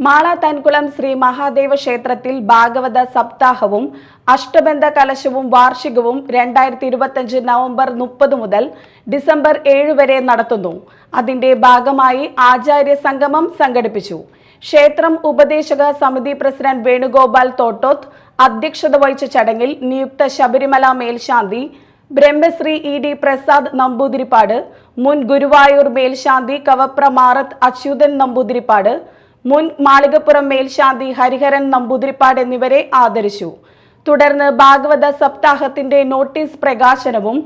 മാള തൻകുളം ശ്രീ മഹാദേവ ക്ഷേത്രത്തിൽ ഭാഗവത സപ്താഹവും അഷ്ടബന്ധ കലശവും വാർഷികവും രണ്ടായിരത്തി ഇരുപത്തഞ്ച് നവംബർ മുപ്പത് മുതൽ ഡിസംബർ ഏഴ് വരെ നടത്തുന്നു. അതിന്റെ ഭാഗമായി ആചാര്യ സംഗമം സംഘടിപ്പിച്ചു. ക്ഷേത്രം ഉപദേശക സമിതി പ്രസിഡന്റ് വേണുഗോപാൽ തോട്ടോത്ത് അധ്യക്ഷത വഹിച്ച ചടങ്ങിൽ നിയുക്ത ശബരിമല മേൽശാന്തി ബ്രഹ്മശ്രീ ഇ ഡി പ്രസാദ് നമ്പൂതിരിപ്പാട് മുൻ ഗുരുവായൂർ മേൽശാന്തി കവപ്ര മാറത്ത് അച്യുതൻ നമ്പൂതിരിപ്പാട് മുൻ മാളികപ്പുറം മേൽശാന്തി ഹരിഹരൻ നമ്പൂതിരിപ്പാട് എന്നിവരെ ആദരിച്ചു. തുടർന്ന് ഭാഗവത സപ്താഹത്തിന്റെ നോട്ടീസ് പ്രകാശനവും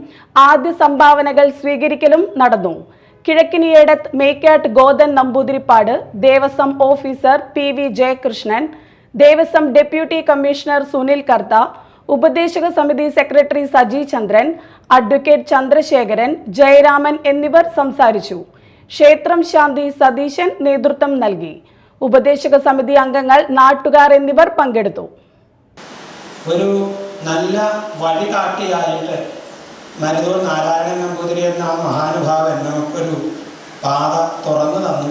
ആദ്യ സംഭാവനകൾ സ്വീകരിക്കലും നടന്നു. Kizhakkiniyedath Mekkad Gothan Namboothiripad Devaswom officer P V Jayakrishnan Devaswom deputy commissioner Sunil Kartha ഉപദേശക സമിതി സെക്രട്ടറി സജി ചന്ദ്രൻ അഡ്വക്കേറ്റ് ചന്ദ്രശേഖരൻ ജയരാമൻ എന്നിവർ സംസാരിച്ചു. ക്ഷേത്രം ശാന്തി സതീശൻ നേതൃത്വം നൽകി. ഉപദേശക സമിതി അംഗങ്ങൾ നാട്ടുകാർ എന്നിവർ പങ്കെടുത്തു. ഒരു നല്ല വഴി കാട്ടിയായിട്ട് മരുതൂർ നാരായണൻ നമ്പൂതിരി എന്ന ആ മഹാനുഭാവൻ നമുക്കൊരു പാത തുറന്നു തന്നു.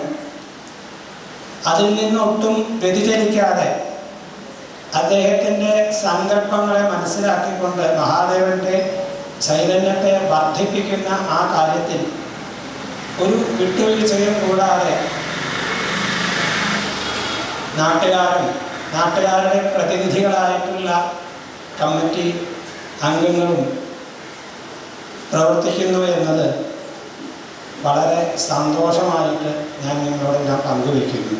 അതിൽ നിന്നൊട്ടും വ്യതിചലിക്കാതെ അദ്ദേഹത്തിന്റെ സങ്കല്പങ്ങളെ മനസ്സിലാക്കിക്കൊണ്ട് മഹാദേവന്റെ ചൈതന്യത്തെ വർദ്ധിപ്പിക്കുന്ന ആ കാര്യത്തിൽ ഒരു വിട്ടുവീഴ്ചയും കൂടാതെ നാട്ടുകാരും നാട്ടുകാരുടെ പ്രതിനിധികളായിട്ടുള്ള കമ്മിറ്റി അംഗങ്ങളും പ്രവർത്തിക്കുന്നു എന്നത് വളരെ സന്തോഷമായിട്ട് ഞാൻ നിങ്ങളോടെല്ലാം പങ്കുവയ്ക്കുന്നു